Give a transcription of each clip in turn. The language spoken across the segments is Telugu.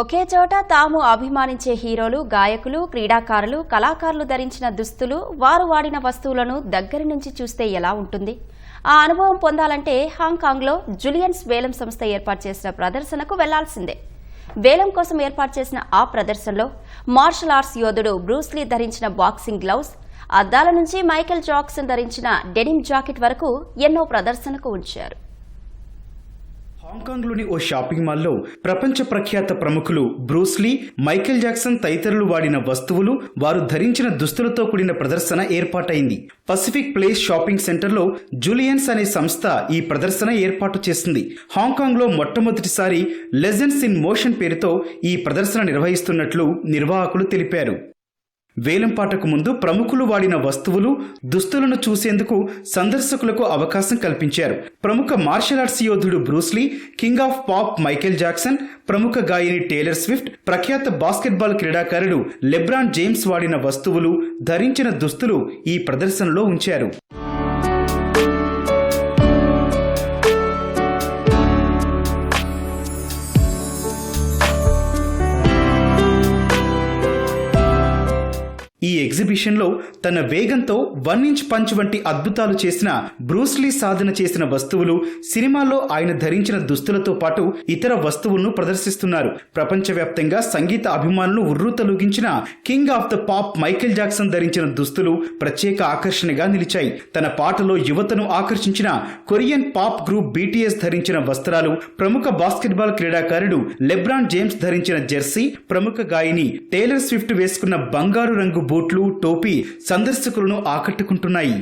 ఒకే చోట తాము అభిమానించే హీరోలు గాయకులు క్రీడాకారులు కళాకారులు ధరించిన దుస్తులు వారు వాడిన వస్తువులను దగ్గరి నుంచి చూస్తే ఎలా ఉంటుంది? ఆ అనుభవం పొందాలంటే హాంకాంగ్లో జులియన్స్ వేలం సంస్థ ఏర్పాటు చేసిన ప్రదర్శనకు వెళ్ళాల్సిందే. వేలం కోసం ఏర్పాటు చేసిన ఆ ప్రదర్శనలో మార్షల్ ఆర్ట్స్ యోధుడు బ్రూస్లీ ధరించిన బాక్సింగ్ గ్లౌస్ అద్దాల నుంచి మైకేల్ జాక్సన్ ధరించిన డెనిమ్ జాకెట్ వరకు ఎన్నో ప్రదర్శనకు ఉంచారు. హాంకాంగ్లోని ఓ షాపింగ్ మాల్లో ప్రపంచ ప్రఖ్యాత ప్రముఖులు బ్రూస్లీ మైకేల్ జాక్సన్ తదితరులు వాడిన వస్తువులు వారు ధరించిన దుస్తులతో కూడిన ప్రదర్శన ఏర్పాటైంది. పసిఫిక్ ప్లేస్ షాపింగ్ సెంటర్లో జూలియన్స్ అనే సంస్థ ఈ ప్రదర్శన ఏర్పాటు చేసింది. హాంకాంగ్లో మొట్టమొదటిసారి లెజెన్స్ ఇన్ మోషన్ పేరుతో ఈ ప్రదర్శన నిర్వహిస్తున్నట్లు నిర్వాహకులు తెలిపారు. వేలంపాటకు ముందు ప్రముఖులు వాడిన వస్తువులు దుస్తులను చూసేందుకు సందర్శకులకు అవకాశం కల్పించారు. ప్రముఖ మార్షల్ ఆర్ట్స్ యోధుడు Bruce Lee king of pop Michael Jackson ప్రముఖ గాయని టేలర్ స్విఫ్ట్ ప్రఖ్యాత బాస్కెట్బాల్ క్రీడాకారుడు లెబ్రాన్ జేమ్స్ వాడిన వస్తువులు ధరించిన దుస్తులు ఈ ప్రదర్శనలో ఉంచారు. ఈ ఎగ్జిబిషన్లో తన వేగంతో వన్ ఇంచ్ పంచ్ వంటి అద్భుతాలు చేసిన బ్రూస్లీ సాధన చేసిన వస్తువులు సినిమాల్లో ఆయన ధరించిన దుస్తులతో పాటు ఇతర వస్తువులను ప్రదర్శిస్తున్నారు. ప్రపంచవ్యాప్తంగా సంగీత అభిమానులు ఉర్రూతలూగించిన king of the pop Michael Jackson ధరించిన దుస్తులు ప్రత్యేక ఆకర్షణగా నిలిచాయి. తన పాటలో యువతను ఆకర్షించిన కొరియన్ పాప్ గ్రూప్ బీటీఎస్ ధరించిన వస్త్రాలు ప్రముఖ బాస్కెట్బాల్ క్రీడాకారుడు లెబ్రాన్ జేమ్స్ ధరించిన జెర్సీ ప్రముఖ గాయని టేలర్ స్విఫ్ట్ వేసుకున్న బంగారు రంగు బూట్లు టోపీ సందర్శకులను ఆకట్టుకుంటున్నాయి.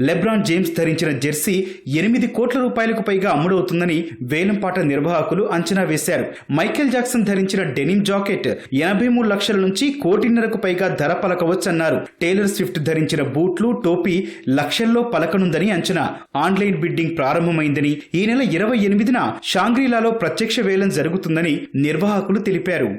లెబ్రాన్ జేమ్స్ ధరించిన జెర్సీ ఎనిమిది కోట్ల రూపాయలకు పైగా అమ్ముడవుతుందని వేలంపాట నిర్వాహకులు అంచనా వేశారు. మైకేల్ జాక్సన్ ధరించిన డెనిమ్ జాకెట్ ఎనభై మూడు లక్షల నుంచి కోటిన్నరకు పైగా ధర పలకవచ్చన్నారు. టేలర్ స్విఫ్ట్ ధరించిన బూట్లు టోపీ లక్షల్లో పలకనుందని అంచనా. ఆన్లైన్ బిడ్డింగ్ ప్రారంభమైందని ఈ నెల ఇరవై ఎనిమిదిన షాంగ్రీలాలో ప్రత్యక్ష వేలం జరుగుతుందని నిర్వాహకులు తెలిపారు.